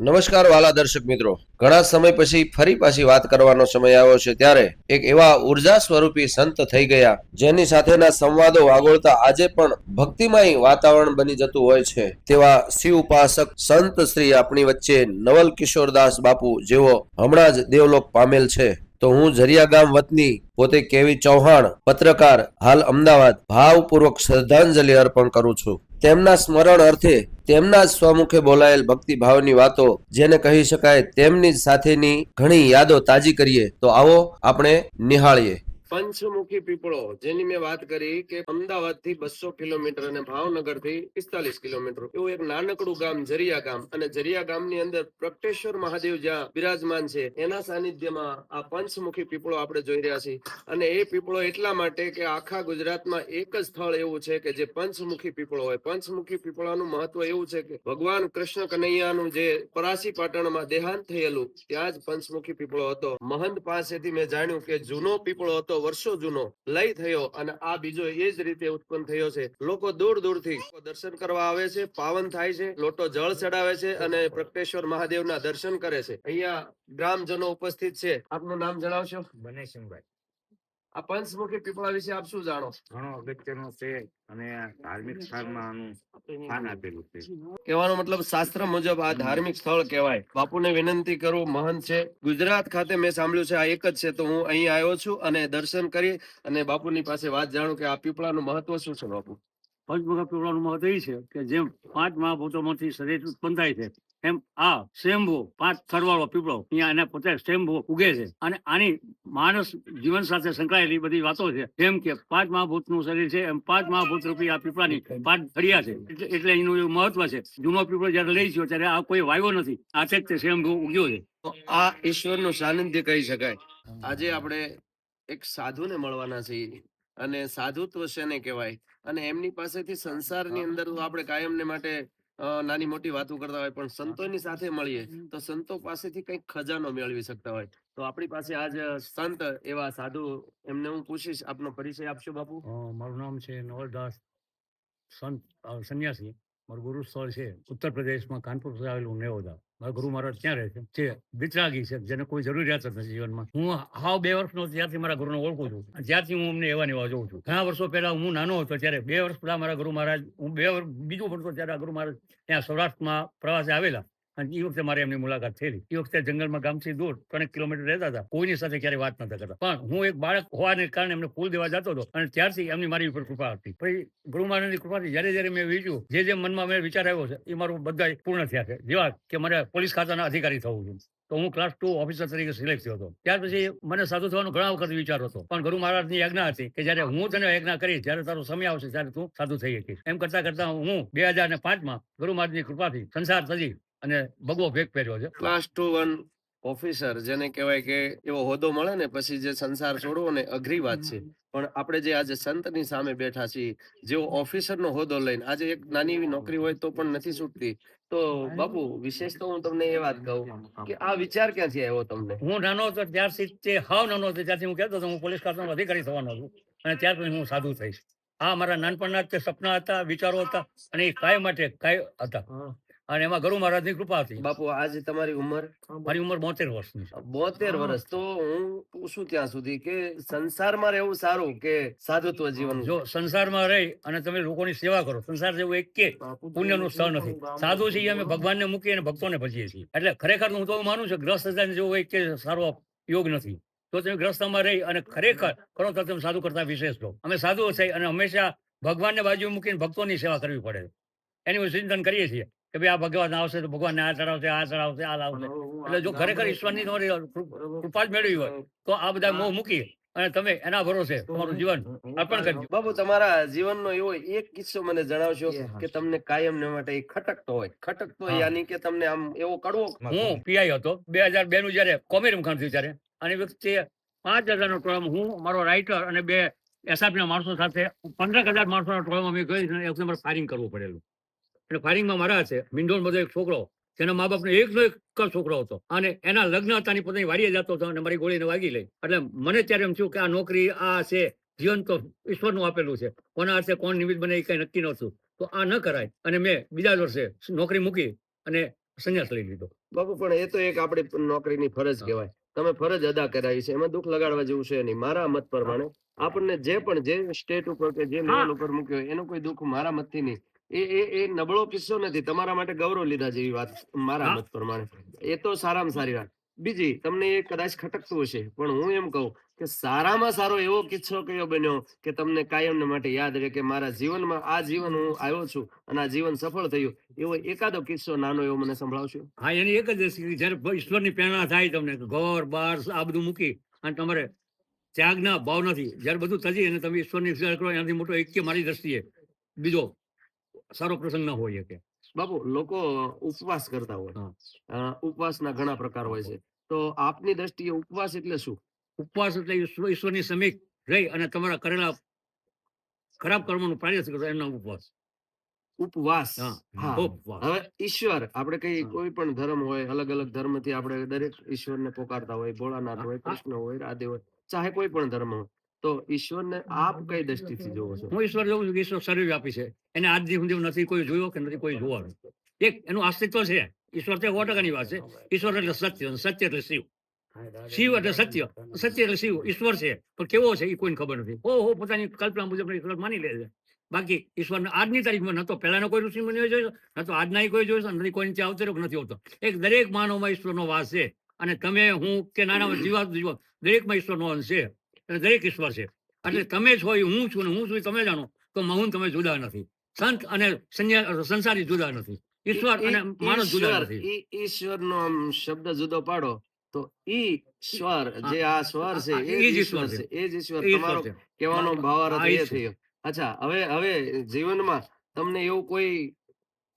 નમસ્કાર વાલા દર્શક મિત્રો. ઘણા સમય પછી ફરી પાછી વાત કરવાનો સમય આવ્યો છે ત્યારે એક એવા ઊર્જા સ્વરૂપી સંત થઈ ગયા. જેની સાથેના સંવાદો વાગોળતા આજે પણ ભક્તિમય વાતાવરણ બની જતું હોય છે. તેવા શિવ ઉપાસક સંત શ્રી આપણી વચ્ચે નવલ કિશોરદાસ બાપુ જેઓ હમણાં જ દેવલોક પામેલ છે. તો હું ઝરિયા ગામ વતની પોતે કેવી ચૌહાણ પત્રકાર હાલ અમદાવાદ ભાવપૂર્વક શ્રદ્ધાંજલિ અર્પણ કરું છું. તેમના સ્મરણ અર્થે તેમના જ સ્વમુખે બોલાયેલ ભક્તિભાવની વાતો જેને કહી શકાય તેમની સાથેની ઘણી યાદો તાજી કરીએ તો આવો આપણે નિહાળીએ. પંચમુખી પીપળો, જેની મેં વાત કરી કે અમદાવાદથી બસો કિલોમીટર અને ભાવનગરથી પિસ્તાલીસ કિલોમીટર. એવું એક નાનકડું ગામ, જરિયા ગામ. અને જરિયા ગામની અંદર પ્રગટેશ્વર મહાદેવ જ્યાં બિરાજમાન છે, એના સાનિધ્યમાં આ પંચમુખી પીપળો આપણે જોઈ રહ્યા છીએ. અને એ પીપળો એટલા માટે કે આખા ગુજરાતમાં એક જ સ્થળ એવું છે કે જે પંચમુખી પીપળો હોય. પંચમુખી પીપળાનું મહત્વ એવું છે કે ભગવાન કૃષ્ણ કનૈયાનું જે પરાસી પાટણમાં દેહાંત થયેલું, ત્યાં જ પંચમુખી પીપળો હતો. મહંત પાસેથી મેં જાણ્યું કે જૂનો પીપળો હતો વર્ષો જૂનો લય થયો અને આ બીજો એ જ રીતે ઉત્પન્ન થયો છે. લોકો દૂર દૂરથી દર્શન કરવા આવે છે, પાવન થાય છે, લોટો જળ ચડાવે છે અને પ્રગટેશ્વર મહાદેવના દર્શન કરે છે. અહીંયા ગ્રામજનો ઉપસ્થિત છે. આપનું નામ જણાવશો? બનેશનભાઈ આ પંચમુખી પીપળા વિશે આપ શું જાણો ઘણો અગત્યનો છે અને ધાર્મિક સ્થળમાં આનું સ્થાન આપેલું છે. કહેવાનો મતલબ શાસ્ત્ર મુજબ આ ધાર્મિક સ્થળ કહેવાય. બાપુને વિનંતી કરું મહંત છે. ગુજરાત ખાતે મેં સાંભળ્યું છે આ એક જ છે તો હું અહીં આવ્યો છું અને દર્શન કરી અને બાપુની પાસે વાત જાણું કે આ પીપળાનું મહત્વ શું છે બાપુ? પંચમુખા પીપળાનું મહત્વ એ છે કે જેમ પાંચ મહાભૂતોમાંથી શરીર ઉત્પન્ન થાય છે એમ આ સ્વયંભૂ પાંચ થરવાળો પીપળો અહીંયા એને પોતે સ્વયંભૂ ઉગે છે. અને આની માણસ જીવન સાથે સંકળાયેલી બધી વાતો છે. જેમ કે પાંચ મહાભૂતનું શરીર છે એમ પાંચ મહાભૂત રૂપી આ પીપળાની પાંચ ફળિયા છે. એટલે એનું એવું મહત્વ છે. જૂનો પીપળો જયારે લઈ ગયો ત્યારે આ કોઈ વાયો નથી. આ છે જ તે સ્વયંભૂ ઉગ્યો છે. તો આ ઈશ્વરનું સાનિધ્ય કહી શકાય. આજે આપણે એક સાધુને મળવાના છીએ. અને સાધુત્વ શેને કહેવાય? અને એમની પાસેથી સંસારની અંદર આપણે આપણે કાયમને માટે નાની મોટી વાતો કરતા હોય પણ સંતોની સાથે મળીએ તો સંતો પાસેથી કંઈક ખજાનો મેળવી શકતા હોય. તો આપણી પાસે આજ સંત એવા સાધુ એમને હું પૂછીશ આપનો પરિચય આપશો બાપુ? મારું નામ છે નવલદાસ સંત સંન્યાસી. મારું ગુરુ સ્થળ છે, ઉત્તર પ્રદેશમાં કાનપુર આવેલું નેવોદા. મારા ગુરુ મહારાજ ત્યાં રહે છે, જે વિતરાગી છે, જેને કોઈ જરૂરિયાત જ નથી જીવનમાં. હું હાવ બે વર્ષનો ત્યારથી મારા ગુરુને ઓળખું છું. ત્યારથી હું અમને એવા નેવા જોઉં છું. ઘણા વર્ષો પહેલા હું નાનો હતો, ત્યારે બે વર્ષ પહેલા મારા ગુરુ મહારાજ, હું બે વર્ષ બીજું ભણતો ત્યારે ગુરુ મહારાજ ત્યાં સૌરાષ્ટ્રમાં પ્રવાસે આવેલા. અને એ વખતે મારે એમની મુલાકાત થયેલી. એ વખતે જંગલમાં ગામથી દૂર ત્રણેક કિલોમીટર રહેતા હતા. કોઈની સાથે ક્યારેય વાત નતા કરતા પણ હું એક બાળક હોવાને કારણે એમને ફૂલ દેવા જતો હતો અને ત્યારથી એમની મારી ઉપર કૃપા હતી. પછી ગુરુ મહારાજની કૃપાથી જ્યારે જ્યારે મેં વીજ્યું, જે જે મનમાં મેં વિચાર આવ્યો છે એ મારું બધા પૂર્ણ થયા છે. જેવા કે મારે પોલીસ ખાતાના અધિકારી થવું છું. તો હું ક્લાસ ટુ ઓફિસર તરીકે સિલેક્ટ થયો હતો. ત્યાર પછી મને સાધુ થવાનો ઘણા વખત વિચાર હતો. પણ ગુરુ મહારાજની આજ્ઞા હતી કે જ્યારે હું તને આજ્ઞા કરીશ, જ્યારે તારો સમય આવશે, ત્યારે તું સાધુ થઈ શકીશ. એમ કરતા કરતા હું બે હજાર ને પાંચમાં ગુરુ મહારાજની કૃપાથી સંસાર થજી અને ભગવો ભેગ પહેર્યો છે. ક્લાસ ટુ વન ઓફિસર જેને કહેવાય કે એવો હોદ્દો મળે ને પછી જે સંસાર છોડવો ને અઘરી વાત છે. પણ આપણે જે આજે સંતની સામે બેઠા છીએ જેવો ઓફિસરનો હોદ્દો લઈને આજે એક નાની એવી નોકરી હોય તો પણ નથી છૂટતી. તો બાપુ વિશેષ તો હું તમને એ વાત કહું કે આ વિચાર ક્યાંથી આવ્યો તમને? હું નાનો હતો ત્યારથી તે હાવ નાનો હતો ત્યારથી હું કહેતો હતો હું પોલીસ ખાતાનો અધિકારી થવાનો છું. અને ત્યાર પછી હું સાધુ થઈશ. આ મારા નાનપણના તે સપના હતા વિચારો હતા અને એ કાય માટે કાય હતા. અને એમાં ગુરુ મહારાજની કૃપા હતી. બાપુ આજે તમારી ઉંમર? મારી ઉંમર બોતેર વર્ષની છે. બોતેર વર્ષ. તો હું પૂછું ત્યાં સુધી કે સંસારમાં રહેવું સારું કે સાધુત્વ જીવન જો સંસારમાં રહી અને તમે લોકોની સેવા કરો સંસાર જેવું એક કે પુણ્યનું સ્થળ નથી. સાધુ છીએ અમે ભગવાનને મૂકી અને ભક્તોને ભજીએ છીએ. એટલે ખરેખર હું તો માનું છું ગ્રસ્ત થઈને જેવું એક કે સારો યોગ નથી. તો તમે ગ્રસ્તમાં રહી અને ખરેખર કરો તો તમે સાધુ કરતા વિશેષ લો અમે સાધુઓ થઈ અને હંમેશા ભગવાનને બાજુ મૂકીને ભક્તોની સેવા કરવી પડે. એની ચિંતન કરીએ છીએ. કે ભાઈ આ ભગવાન આવશે તો ભગવાન આ ચડાવશે આ ચડાવશે આ લાવશે. એટલે જો ખરેખર ઈશ્વરની તમારી કૃપા જ મેળવી હોય તો આ બધા મોહ મૂકી અને તમે એના ભરોસે તમારું જીવન અર્પણ કરજો. બાબુ તમારા જીવનનો એવો એક કિસ્સો મને જણાવશો કે તમને કાયમ ને માટે એ ખટકતો હોય. ખટકતો હોય યાની કે તમને આમ એવો કડવો હું. પીઆઈ હતો. બે હજાર બે નું જયારે કોમેર મુખાન થયું ત્યારે. અને વ્યક્તિ વખતે પાંચ હજારનો ટોળમ હું મારો રાઇટર અને બે એસઆપી ના માણસો સાથે પંદર હજાર માણસોના ટોળમ અમે ગઈ એક નંબર ફાયરિંગ કરવું પડેલું. એટલે ફાયરિંગમાં મારા છે મિંડોળ બધો એક છોકરો તેના મા બાપનો એકનો એક છોકરો હતો. અને એના લગ્ન હતા ની પોતાની વાડીએ જતો હતો અને મારી ગોળીને વાગી લઈ. એટલે મને ત્યારે એમ થયું કે આ નોકરી આ છે જીવન તો ઈશ્વરનું આપેલું છે કોના હાથે કોણ નિમિત્ત બને એ કઈ નક્કી નહોતું. તો આ ન કરાય. અને મેં બીજા જ વર્ષે નોકરી મૂકી અને સંન્યાસ લઈ લીધો. બાપુ પણ એ તો એક આપણી નોકરીની ફરજ કહેવાય. તમે ફરજ અદા કરાવી છે એમાં દુઃખ લગાડવા જેવું છે નહીં. મારા મત પ્રમાણે આપણને જે પણ જે સ્ટેટ ઉપર કે જે. લેવલ ઉપર મૂક્યો એનો કોઈ દુઃખ મારા મતથી નહીં. એ એ એ નબળો કિસ્સો નથી. તમારા માટે ગૌરવ લીધા જેવી વાત મારા. મત પ્રમાણે. એ તો સારામાં સારી વાત. બીજી તમને એ કદાચ ખટકતું હશે પણ હું એમ કહું કે સારામાં સારો એવો કિસ્સો કયો બન્યો કે તમને કાયમને માટે યાદ રહે કે મારા જીવનમાં આ જીવન હું આવ્યો છું અને આ જીવન સફળ થયું એવો એકાદો કિસ્સો નાનો એવો મને સંભળાવશો? હા એની એક જ જ્યારે ઈશ્વરની પ્રેરણા થાય તમને ઘર બાર આ બધું મૂકી અને તમારે ત્યાગના ભાવ નથી જ્યારે બધું તજી અને તમે ઈશ્વરની કરો એનાથી મોટો એક મારી દ્રષ્ટિએ. બીજો સારો પ્રસંગ ન હોય કે બાપુ લોકો ઉપવાસ કરતા હોય. ઉપવાસના ઘણા પ્રકાર હોય છે. તો આપની દ્રષ્ટિએ ઉપવાસ એટલે શું? ઉપવાસ એટલે ઈશ્વરની સમીપ રહી અને તમારા કરેલા ખરાબ કર્મોનું પ્રાયશ્ચિત કરો એમનો ઉપવાસ. ઉપવાસ. હવે ઈશ્વર આપણે કઈ કોઈ પણ ધર્મ હોય અલગ અલગ ધર્મથી આપણે દરેક ઈશ્વરને પોકારતા હોય ભોળાનાથ હોય કૃષ્ણ હોય રાધે હોય ચાહે કોઈ પણ ધર્મ હોય. તો ઈશ્વરને આપ કઈ દ્રષ્ટિથી જોવો છો? હું ઈશ્વર જોઉં છું કે ઈશ્વર શરીર આપી છે. એને આજ દી સુધી નથી કોઈ જોયો કે નથી કોઈ જોવાનું. એક એનું અસ્તિત્વ છે. ઈશ્વર તે સો ટકાની વાત છે. ઈશ્વર એટલે સત્ય સત્ય એટલે શિવ. શિવ એટલે સત્ય. સત્ય એટલે શિવ. ઈશ્વર છે. પણ કેવો છે એ કોઈને ખબર નથી. ઓહો હો પોતાની કલ્પના મુજબ ઈશ્વર માની લે છે. બાકી ઈશ્વરને આજની તારીખમાં ન તો પહેલાનો કોઈ ઋષિ મને જોયો ન તો આજના કોઈ જોયો નથી કોઈ નીચે આવતો નથી આવતો એક દરેક માનવમાં ઈશ્વરનો વાસ છે. અને તમે હું કે નાના જીવા જીવો દરેકમાં ઈશ્વરનો અંશ છે. દરેક ઈશ્વર છે. એટલે તમે છો એ હું છું ને હું છું એ તમે જાણો. તો મહુન તમે જુદા નથી. સંત અને સંસારી જુદા નથી. ઈશ્વર અને માણસ જુદા નથી. ઈશ્વર નો આમ શબ્દ જુદો પાડો તો ઈ સ્વર જે આ સ્વર છે એ જ ઈશ્વર છે. એ જ ઈશ્વર તમારો કહેવાનો ભાવાર્થ એ. થયો. અચ્છા હવે હવે જીવનમાં તમને એવું કોઈ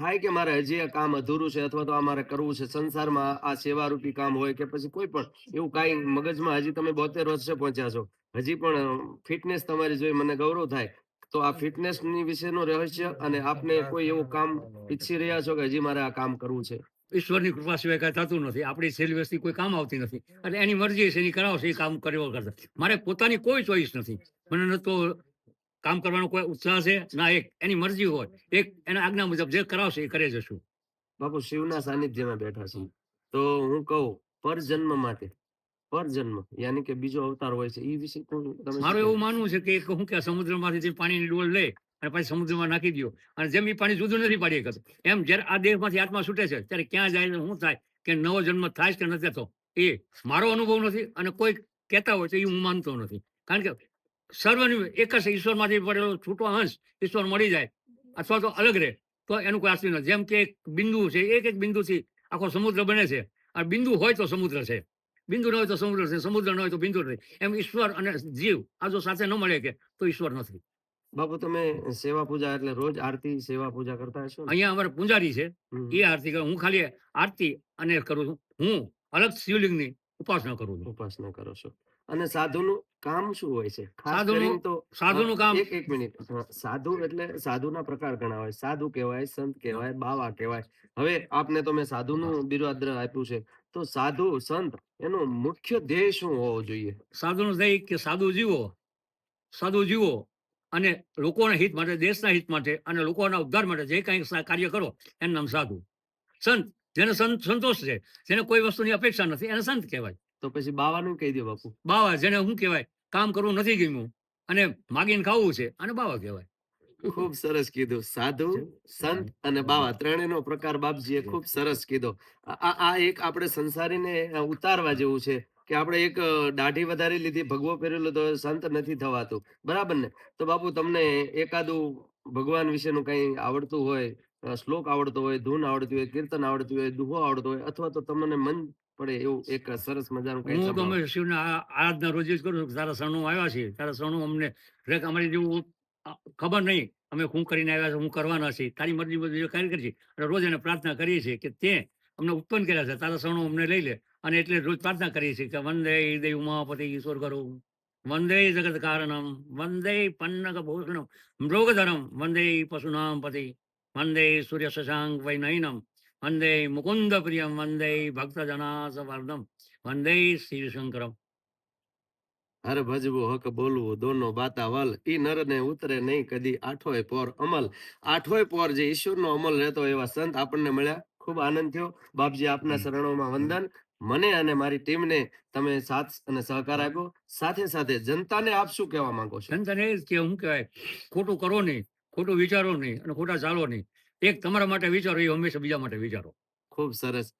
થાય કે મારે હજી આ કામ અધૂરું છે અથવા તો આ મારે કરવું છે? સંસારમાં આ સેવારૂપી કામ હોય કે પછી કોઈ પણ, એવું કાંઈ મગજમાં હજી તમે બોતેર વર્ષે પહોંચ્યા છો. હજી પણ ફિટનેસ તમારી જોઈ મને ગૌરવ થાય. તો આ ફિટનેસની વિશેનું રહસ્ય અને આપને કોઈ એવું કામ ઈચ્છી રહ્યા છો કે હજી મારે આ કામ કરવું છે? ઈશ્વરની કૃપા સિવાય કઈ થતું નથી. આપણી સેલ વસ્તી કોઈ કામ આવતી નથી. એટલે એની મરજી છે, એની કરાવશે એ કામ કર્યો કરતા મારે પોતાની કોઈ ચોઈસ નથી. મને ન તો કામ કરવાનો કોઈ ઉત્સાહ છે? ના એક એની મરજી હોય. એક એના આજ્ઞા મુજબ જે કરાવશે એ કરે જશું. બાપુ શિવના સાનિધ્યમાં બેઠા છે. તો હું કહું પરજન્મ માટે પરજન્મ યાની કે બીજો અવતાર હોય છે એ વિશે મારું એવું માનવું છે કે હું કે સમુદ્રમાંથી જે પાણીની ડોલ લે અને પછી સમુદ્રમાં નાખી દો અને જેમ એ પાણી જુદું નથી પાડી શકતું. એમ જ્યારે આ દેહમાંથી આત્મા છૂટે છે ત્યારે ક્યાં જાય શું થાય કે નવો જન્મ થાય કે નથી થતો એ મારો અનુભવ નથી અને કોઈ કહેતા હોય તો એ હું માનતો નથી. કારણ કે સર્વનું એક જ ઈશ્વરમાંથી પડેલો છૂટો અંશ ઈશ્વર મળી જાય. અથવા તો અલગ રહે. તો એનું કોઈ આશ્ચર્ય નથી જેમ કે એક બિંદુ છે એક એક બિંદુથી આખો સમુદ્ર બને છે. આ બિંદુ હોય તો સમુદ્ર છે. બિંદુ ન હોય તો સમુદ્ર છે. સમુદ્ર ન હોય તો બિંદુ નથી. એમ ઈશ્વર અને જીવ આ જો સાથે ન મળે કે તો ઈશ્વર નથી. બાપુ તમે સેવા પૂજા એટલે રોજ આરતી સેવા પૂજા કરતા હશો અહીંયા અમારે પૂજારી છે. એ આરતી કરે. હું ખાલી આરતી અને કરું છું. હું અલગ શિવલિંગની ઉપાસના કરું છું. ઉપાસના કરો છો. અને સાધુનું? કામ શું હોય છે? ખાસ કરીને તો સાધુનું કામ. એક એક મિનિટ. સાધુ એટલે સાધુના પ્રકાર ઘણા હોય સાધુ કહેવાય સંત કહેવાય બાવા કહેવાય. હવે આપને તો મેં સાધુનું બિરુદ આપ્યું છે. તો સાધુ સંત એનો મુખ્ય ધ્યેય શું હોવો જોઈએ? સાધુનો ધ્યેય કે સાધુ જીવો સાધુ જીવો અને લોકોના હિત માટે દેશના હિત માટે અને લોકોના ઉદ્ધાર માટે જે કંઈ કાર્ય કરો એનું નામ સાધુ. સંત જેને સંત સંતોષ છે જેને કોઈ વસ્તુની અપેક્ષા નથી એને સંત કહેવાય. તો પછી બાવાનું કહી દો બાપુ. બાવા જેને શું કહેવાય કામ કરવું નથી ગમ્યું અને માગીને ખાવું છે અને બાવા કહેવાય. ખૂબ સરસ કીધું. સાધુ સંત અને બાવા ત્રણેયનો પ્રકાર બાપજીએ ખૂબ સરસ કીધો. આ આ- એક આપણે સંસારીને ઉતારવા જેવું છે કે આપણે એક દાઢી વધારી લીધી ભગવો પહેરેલો તો સંત નથી થવાતું. બરાબર ને? તો બાપુ તમને એકાદું ભગવાન વિશેનું કઈ આવડતું હોય શ્લોક આવડતો હોય ધૂન આવડતી હોય કીર્તન આવડતું હોય દુહો આવડતો હોય અથવા તો તમને મન પડે એવું એક સરસ મજાનું હું તો અમે શિવના આરાધના રોજ જ કરું છું તારા શરણું આવ્યા છે તારા શરણું અમને રેક અમારી જેવું ખબર નહીં. અમે શું કરીને આવ્યા છે હું કરવાના છે તારી મરજી બધું કાર્ય કરીએ અને રોજ એને પ્રાર્થના કરીએ છીએ કે તે અમને ઉત્પન્ન કર્યા છે. તારા શરણું અમને લઈ લે. અને એટલે રોજ પ્રાર્થના કરીએ છીએ કે વંદે દેવ ઉમાપતિ ઈશ્વર કરો. વંદે જગત કારણમ. વંદે પન્નક ભૂષણમ મૃગધરમ. વંદે પશુનામ પતિ. વંદે સૂર્ય શશાંક વૈનયનમ વંદે મુકુંદ પ્રિયમ વંદે ભક્ત જનાસવર્ધમ વંદે શિવશંકરમ હર ભજવું હક બોલવું દોનો બાતા વલ ઈ નર ને ઉતરે નહીં કદી આઠોય પોર અમલ. આઠોય પોર જે ઈશ્વરનો અમલ રહેતો એવા સંત આપણને મળ્યા. ખૂબ આનંદ થયો. બાપજી આપના શરણોમાં વંદન. મને અને મારી ટીમને તમે સાથ અને સહકાર આપ્યો. સાથે સાથે જનતાને આપ શું કહેવા માંગો છો? જનતાને કે શું કહેવાય ખોટું કરો નહીં ખોટું વિચારો નહીં અને ખોટા ચાલો નહીં. એક તમારા માટે વિચારો એ હંમેશા બીજા માટે વિચારો. ખૂબ સરસ.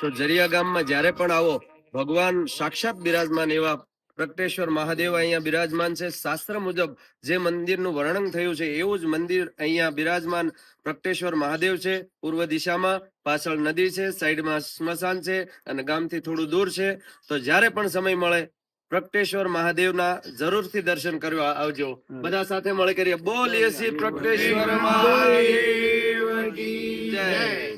તો જરિયા ગામમાં જ્યારે પણ આવો ભગવાન સાક્ષાત બિરાજમાન એવા પ્રગટેશ્વર મહાદેવ અહીંયા બિરાજમાન છે. શાસ્ત્ર મુજબ જે મંદિરનું વર્ણન થયું છે એવું જ મંદિર અહીંયા બિરાજમાન પ્રગટેશ્વર મહાદેવ છે. પૂર્વ દિશામાં પાછળ નદી છે સાઈડમાં સ્મશાન છે અને ગામથી થોડું દૂર છે. તો જ્યારે પણ સમય મળે પ્રગટેશ્વર મહાદેવના જરૂરથી દર્શન કરવા આવજો. બધા સાથે મળી કરીએ. બોલીએ શ્રી પ્રગટેશ્વર મહાદેવ. કી જય